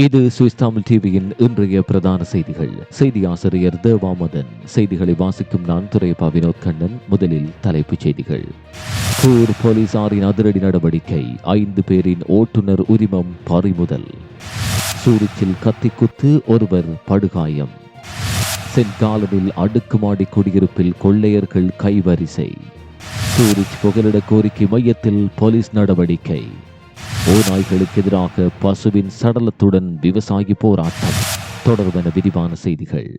இது சுவிஸ் தமிழ் டிவியின் இன்றைய பிரதான செய்திகள். செய்தி ஆசிரியர் தேவாமதன். செய்திகளை வாசிக்கும் நான் துரைப்பா வினோத் கண்ணன். முதலில் தலைப்புச் செய்திகள். கூர் போலீசாரின் அதிரடி நடவடிக்கை ஐந்து பேரின் ஓட்டுநர் உரிமம் பறிமுதல். சூரிச்சில் கத்தி குத்து ஒருவர் படுகாயம். சென்ட் காலனில் அடுக்குமாடி குடியிருப்பில் கொள்ளையர்கள் கைவரிசை. சூரிச் புகலிட கோரிக்கை மையத்தில் போலீஸ் நடவடிக்கை. ஓநாய்களுக்கு எதிராக பசுவின் சடலத்துடன் விவசாயி போராட்டம். தொடர்பென விரிவான செய்திகள்.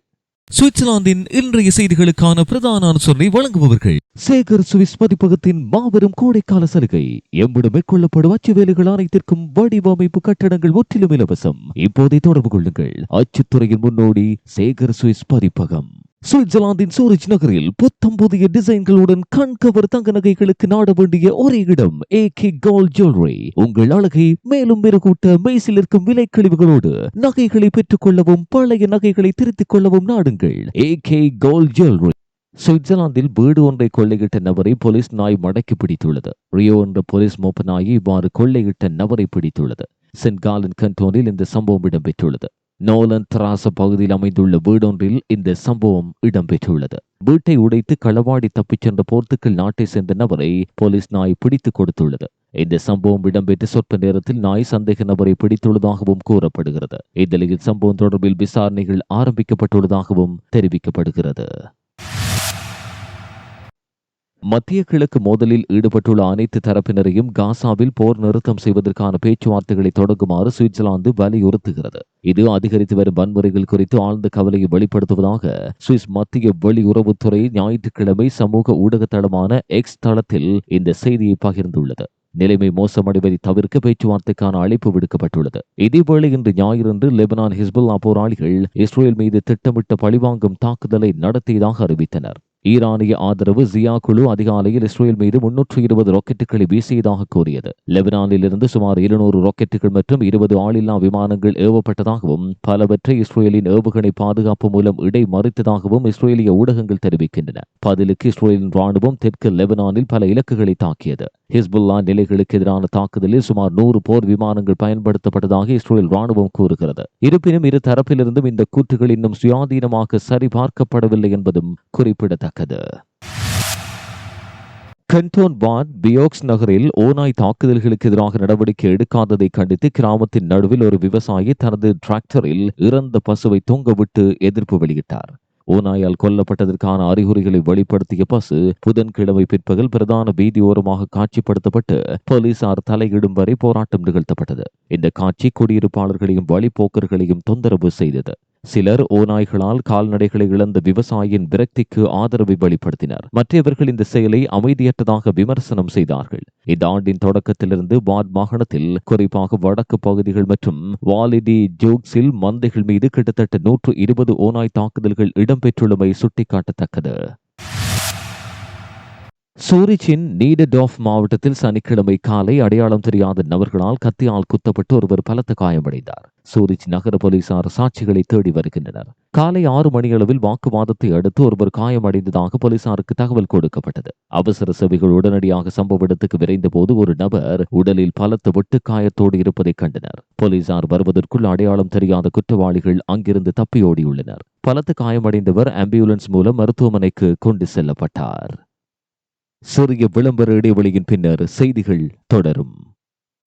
சுவிட்சர்லாந்தின் இன்றைய செய்திகளுக்கான பிரதான அனுசரணை வழங்குபவர்கள். சேகர் சுவிஸ் பதிப்பகத்தின் மாபெரும் கோடைக்கால சலுகை. எம்மிடம் மேற்கொள்ளப்படும் அச்சு வேலைகள் அனைத்திற்கும் வடிவமைப்பு கட்டடங்கள் முற்றிலும் இலவசம். இப்போதை தொடர்பு கொள்ளுங்கள். அச்சுத்துறையின் முன்னோடி சேகர் சுவிஸ் பதிப்பகம். சுவிட்சர்லாந்தின் சூரிச் நகரில் புத்தம் புதிய டிசைன்களுடன் கண்கவர் தங்க நகைகளுக்கு நாட வேண்டிய ஒரே இடம் ஏ கே கோல்ட் ஜுவல்லரி உங்கள் அழகை மேலும் மெருகூட்ட மெய்சில் இருக்கும் விலை கழிவுகளோடு நகைகளை பெற்றுக் கொள்ளவும் பழைய நகைகளை திருத்திக் கொள்ளவும் நாடுங்கள். ஏ கே கோல்ட் ஜுவல்லரி சுவிட்சர்லாந்தில் வீடு ஒன்றை கொள்ளையிட்ட நபரை போலீஸ் நாய் மடக்கி பிடித்துள்ளது. ரியோ என்ற போலீஸ் மோப்ப நாயை இவ்வாறு கொள்ளையிட்ட நபரை பிடித்துள்ளது. சென்ட் காலன் கண்டோனில் இந்த சம்பவம் இடம்பெற்றுள்ளது. நோலன் தராச பகுதியில் அமைந்துள்ள வீடொன்றில் இந்த சம்பவம் இடம்பெற்றுள்ளது. வீட்டை உடைத்து களவாடி தப்பிச் சென்ற போர்த்துக்கல் நாட்டை சேர்ந்த நபரை போலீஸ் நாய் பிடித்துக் கொடுத்துள்ளது. இந்த சம்பவம் இடம்பெற்ற சொற்ப நேரத்தில் நாய் சந்தேக நபரை பிடித்துள்ளதாகவும் கூறப்படுகிறது. இந்நிலையில் சம்பவம் தொடர்பில் விசாரணைகள் ஆரம்பிக்கப்பட்டுள்ளதாகவும் தெரிவிக்கப்படுகிறது. மத்திய கிழக்கு மோதலில் ஈடுபட்டுள்ள அனைத்து தரப்பினரையும் காசாவில் போர் நிறுத்தம் செய்வதற்கான பேச்சுவார்த்தைகளை தொடங்குமாறு சுவிட்சர்லாந்து வலியுறுத்துகிறது. இது அதிகரித்து வரும் வன்முறைகள் குறித்து ஆழ்ந்த கவலையை வெளிப்படுத்துவதாக சுவிஸ் மத்திய வெளியுறவுத்துறை ஞாயிற்றுக்கிழமை சமூக ஊடக தளமான எக்ஸ் தளத்தில் இந்த செய்தியை பகிர்ந்துள்ளது. நிலைமை மோசமடைவதை தவிர்க்க பேச்சுவார்த்தைக்கான அழைப்பு விடுக்கப்பட்டுள்ளது. இதேவேளை இன்று ஞாயிறன்று லெபனான் ஹிஸ்புல்லா போராளிகள் இஸ்ரேல் மீது திட்டமிட்ட பழிவாங்கும் தாக்குதலை நடத்தியதாக அறிவித்தனர். ஈரானிய ஆதரவு ஜியா குழு அதிகாலையில் இஸ்ரேல் மீது முன்னூற்று இருபது ராக்கெட்டுகளை வீசியதாக கூறியது. லெபனானில் இருந்து சுமார் இருநூறு ராக்கெட்டுகள் மற்றும் இருபது ஆளில்லா விமானங்கள் ஏவப்பட்டதாகவும் பலவற்றை இஸ்ரேலின் ஏவுகணை பாதுகாப்பு மூலம் இடை மறித்ததாகவும் இஸ்ரேலிய ஊடகங்கள் தெரிவிக்கின்றன. பதிலுக்கு இஸ்ரேலின் ராணுவம் தெற்கு லெபனானில் பல இலக்குகளை தாக்கியது. ஹிஸ்புல்லா நிலைகளுக்கு எதிரான தாக்குதலில் சுமார் நூறு போர் விமானங்கள் பயன்படுத்தப்பட்டதாக இஸ்ரேல் ராணுவம் கூறுகிறது. இருப்பினும் இரு தரப்பிலிருந்தும் இந்த கூற்றுகள் இன்னும் சுயாதீனமாக சரிபார்க்கப்படவில்லை என்பதும் குறிப்பிடத்தக்கது. கண்டோன் வான் பியோக்ஸ் நகரில் ஓநாய் தாக்குதல்களுக்கு எதிராக நடவடிக்கை எடுக்காததை கண்டித்து கிராமத்தின் நடுவில் ஒரு விவசாயி தனது டிராக்டரில் இறந்த பசுவை தொங்கவிட்டு எதிர்ப்பு வெளியிட்டார். ஓநாயால் கொல்லப்பட்டதற்கான அறிகுறிகளை வெளிப்படுத்திய பசு புதன்கிழமை பிற்பகல் பிரதான வீதியோரமாக காட்சிப்படுத்தப்பட்டு போலீசார் தலையிடும் வரை போராட்டம் நிகழ்த்தப்பட்டது. இந்த காட்சி குடியிருப்பாளர்களையும் வழிபோக்கர்களையும் தொந்தரவு செய்தது. சிலர் ஓநாய்களால் கால்நடைகளை இழந்த விவசாயியின் விரக்திக்கு ஆதரவை வெளிப்படுத்தினர். மற்றவர்கள் இந்த செயலை அமைதியற்றதாக விமர்சனம் செய்தார்கள். இந்த ஆண்டின் தொடக்கத்திலிருந்து வாட் மாகாணத்தில் குறிப்பாக வடக்கு பகுதிகள் மற்றும் வாலிடி ஜோக்ஸில் மந்தைகள் மீது கிட்டத்தட்ட நூற்று இருபது ஓநாய் தாக்குதல்கள் இடம்பெற்றுள்ளமை சுட்டிக்காட்டத்தக்கது. சூரிச்சின் நீடடாஃப் மாவட்டத்தில் சனிக்கிழமை காலை அடையாளம் தெரியாத நபர்களால் கத்தியால் குத்தப்பட்டு ஒருவர் பலத்த காயமடைந்தார். சூரிச் நகர போலீசார் சாட்சிகளை தேடி வருகின்றனர். காலை ஆறு மணியளவில் வாக்குவாதத்தை அடுத்து ஒருவர் காயமடைந்ததாக போலீசாருக்கு தகவல் கொடுக்கப்பட்டது. அவசர சேவைகள் உடனடியாக சம்பவ இடத்துக்கு விரைந்த போது ஒரு நபர் உடலில் பலத்த வெட்டு காயத்தோடு இருப்பதை கண்டனர். போலீசார் வருவதற்குள் அடையாளம் தெரியாத குற்றவாளிகள் அங்கிருந்து தப்பியோடியுள்ளனர் பலத்த காயமடைந்தவர் ஆம்புலன்ஸ் மூலம் மருத்துவமனைக்கு கொண்டு செல்லப்பட்டார். சிறிய விளம்பர இடைவெளியின் பின்னர் செய்திகள் தொடரும்.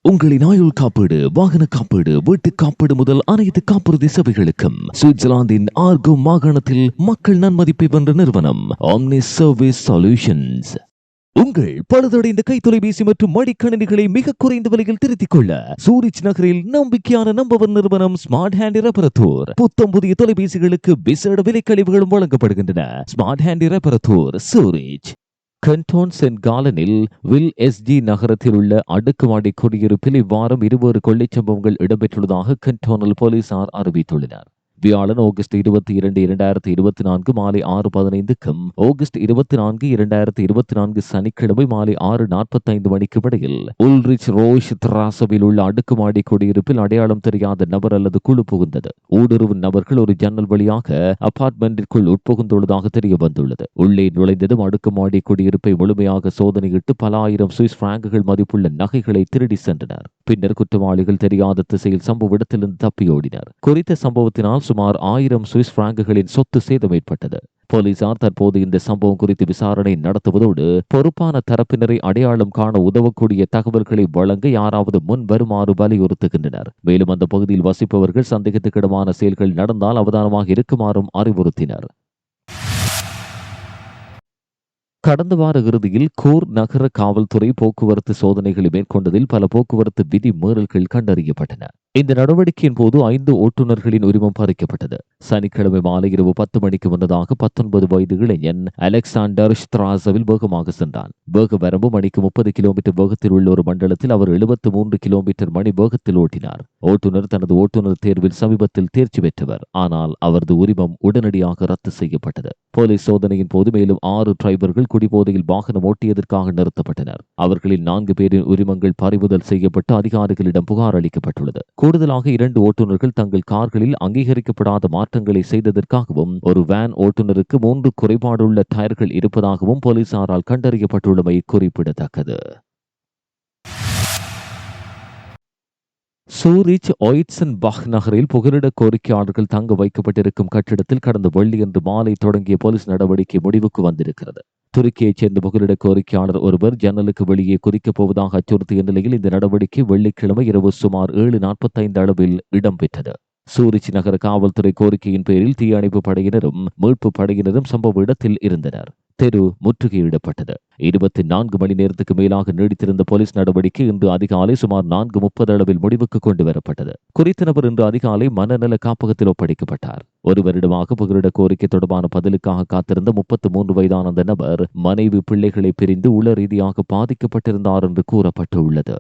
உங்களின் ஆயுள் காப்பீடு வாகன காப்பீடு வீட்டு காப்பீடு முதல் அனைத்து காப்புறுதி சேவைகளுக்கும் சுவிட்சர்லாந்தின் ஆர்கோ மாகாணத்தில் மக்கள் நன்மதிப்பை வென்ற நிறுவனம் ஆம்னி சர்வீஸ் சொல்யூஷன்ஸ் உங்கள் பழுதடைந்த கை தொலைபேசி மற்றும் மடிக்கணினிகளை மிக குறைந்த விலையில் திருத்திக் கொள்ள சூரிச் நகரில் நம்பிக்கையான நம்பவர் நிறுவனம் ஸ்மார்ட் ஹேண்ட் ரெபரத்தூர் புத்தம் புதிய தொலைபேசிகளுக்கு விசேட விலை கழிவுகளும் வழங்கப்படுகின்றன. ஸ்மார்ட் ஹேண்ட் ரெபரத்தூர் சூரிச் கண்டோன் சென்ட் காலனில் வில் எஸ்ஜி நகரத்தில் உள்ள அடுக்குமாடி குடியிருப்பில் இவ்வாரம் இருவேறு கொள்ளைச் சம்பவங்கள் இடம்பெற்றுள்ளதாக கன்டோனல் போலீசார் அறிவித்துள்ளனர். வியாழன் ஆகஸ்ட் இருபத்தி இரண்டு இரண்டாயிரத்தி இருபத்தி நான்கு மாலை ஆறு பதினைந்துக்கும் ஆகஸ்ட் இருபத்தி நான்கு இரண்டாயிரத்தி இருபத்தி நான்கு சனிக்கிழமை மாலை ஆறு நாற்பத்தைந்து மணிக்கு இடையில் உல்ரிச் ரோஷ் திராசவில் உள்ள அடுக்குமாடி குடியிருப்பில் அடையாளம் தெரியாத நபர் அல்லது குழு புகுந்தது. ஊடுருவு நபர்கள் ஒரு ஜன்னல் வழியாக அபார்ட்மெண்டிற்குள் உட்புகுந்துள்ளதாக தெரிய வந்துள்ளது உள்ளே நுழைந்ததும் அடுக்குமாடி குடியிருப்பை முழுமையாக சோதனையிட்டு பல ஆயிரம் சுவிஸ் பிராங்குகள் மதிப்புள்ள நகைகளை திருடி சென்றனர். பின்னர் குற்றவாளிகள் தெரியாத திசையில் சம்பவ இடத்திலிருந்து தப்பியோடினர் குறித்த சம்பவத்தினால் சுமார் ஆயிரம் சுவிஸ் பிராங்குகளின் சொத்து சேதம் ஏற்பட்டது. போலீசார் தற்போது இந்த சம்பவம் குறித்து விசாரணை நடத்துவதோடு பொறுப்பான தரப்பினரை அடையாளம் காண உதவக்கூடிய தகவல்களை வழங்க யாராவது முன் வருமாறு வலியுறுத்துகின்றனர். மேலும் அந்த பகுதியில் வசிப்பவர்கள் சந்தேகத்துக்கிடமான செயல்கள் நடந்தால் அவதானமாக இருக்குமாறும் அறிவுறுத்தினர். கடந்த வார இறுதியில் கூர் நகர காவல்துறை போக்குவரத்து சோதனைகளை மேற்கொண்டதில் பல போக்குவரத்து விதி மீறல்கள் கண்டறியப்பட்டன. இந்த நடவடிக்கையின் போது ஐந்து ஓட்டுநர்களின் உரிமம் பறிக்கப்பட்டது. சனிக்கிழமை மாலை இரவு பத்து மணிக்கு முன்னதாக பத்தொன்பது வயது இளைஞன் அலெக்சாண்டர் ஸ்திராசவில் வேகமாக சென்றான். வேக வரம்பு மணிக்கு முப்பது கிலோமீட்டர் வேகத்தில் உள்ள ஒரு மண்டலத்தில் அவர் எழுபத்து மூன்று கிலோமீட்டர் மணி வேகத்தில் ஓட்டினார். ஓட்டுநர் தனது ஓட்டுநர் தேர்வில் சமீபத்தில் தேர்ச்சி பெற்றவர். ஆனால் அவரது உரிமம் உடனடியாக ரத்து செய்யப்பட்டது. போலீஸ் சோதனையின் போது மேலும் ஆறு டிரைவர்கள் குடிபோதையில் வாகனம் ஓட்டியதற்காக நிறுத்தப்பட்டனர். அவர்களில் நான்கு பேரின் உரிமங்கள் பறிமுதல் செய்யப்பட்டு அதிகாரிகளிடம் புகார் அளிக்கப்பட்டுள்ளது. கூடுதலாக இரண்டு ஓட்டுநர்கள் தங்கள் கார்களில் அங்கீகரிக்கப்படாத மாற்றங்களை செய்ததற்காகவும் ஒரு வேன் ஓட்டுநருக்கு மூன்று குறைபாடுள்ள டயர்கள் இருப்பதாகவும் போலீசாரால் கண்டறியப்பட்டுள்ளமை குறிப்பிடத்தக்கது. சூரிச் ஒயிட்சன் பஹ் நகரில் புகலிட கோரிக்கையாளர்கள் தங்க வைக்கப்பட்டிருக்கும் கட்டிடத்தில் கடந்த வெள்ளியன்று மாலை தொடங்கிய போலீஸ் நடவடிக்கை முடிவுக்கு வந்திருக்கிறது. துருக்கியைச் சேர்ந்த புகலிட கோரிக்கையாளர் ஒருவர் ஜன்னலுக்கு வெளியே குறிக்கப் போவதாக அச்சுறுத்திய நிலையில் இந்த நடவடிக்கை வெள்ளிக்கிழமை இரவு சுமார் ஏழு நாற்பத்தைந்து அளவில் இடம்பெற்றது சூரிச் நகர காவல்துறை கோரிக்கையின் பேரில் தீயணைப்பு படையினரும் மீட்பு படையினரும் சம்பவ இடத்தில் இருந்தனர். தெரு முற்றுகையிடப்பட்டது. இருபத்தி நான்கு மணி நேரத்துக்கு மேலாக நீடித்திருந்த போலீஸ் நடவடிக்கை இன்று அதிகாலை சுமார் நான்கு முப்பது அளவில் முடிவுக்கு கொண்டு வரப்பட்டது குறித்த நபர் இன்று அதிகாலை மனநல காப்பகத்தில் ஒப்படைக்கப்பட்டார். ஒரு வருடமாக புகலிட கோரிக்கை தொடர்பான பதிலுக்காக காத்திருந்த முப்பத்து மூன்று வயதான அந்த நபர் மனைவி பிள்ளைகளை பிரிந்து உள ரீதியாக பாதிக்கப்பட்டிருந்தார் என்று கூறப்பட்டுள்ளது.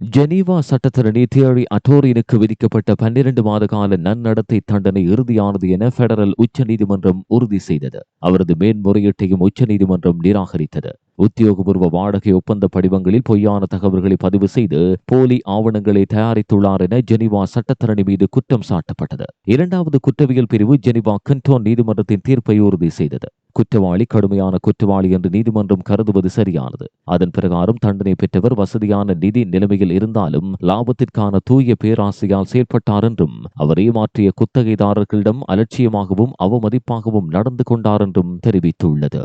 ஜெனீவா சட்டத்தரணி தியரி அட்டோரியனுக்கு விதிக்கப்பட்ட பன்னிரண்டு மாத கால நன்னடத்தை தண்டனை இறுதியானது என பெடரல் உச்சநீதிமன்றம் உறுதி செய்தது. அவரது மேன்முறையீட்டையும் உச்சநீதிமன்றம் நிராகரித்தது. உத்தியோகபூர்வ வாடகை ஒப்பந்த படிவங்களில் பொய்யான தகவல்களை பதிவு செய்து போலி ஆவணங்களை தயாரித்துள்ளார் என ஜெனிவா சட்டத்தரணி மீது குற்றம் சாட்டப்பட்டது. இரண்டாவது குற்றவியல் பிரிவு ஜெனிவா கண்டோன் நீதிமன்றத்தின் தீர்ப்பை உறுதி செய்தது. குற்றவாளி கடுமையான குற்றவாளி என்று நீதிமன்றம் கருதுவது சரியானது. அதன் பிரகாரம் தண்டனை பெற்றவர் வசதியான நிதி நிலைமையில் இருந்தாலும் லாபத்திற்கான தூய பேராசையால் செயற்பட்டார் என்றும் அவர் ஏமாற்றிய குத்தகைதாரர்களிடம் அலட்சியமாகவும் அவமதிப்பாகவும் நடந்து கொண்டார் என்றும் தெரிவித்துள்ளது.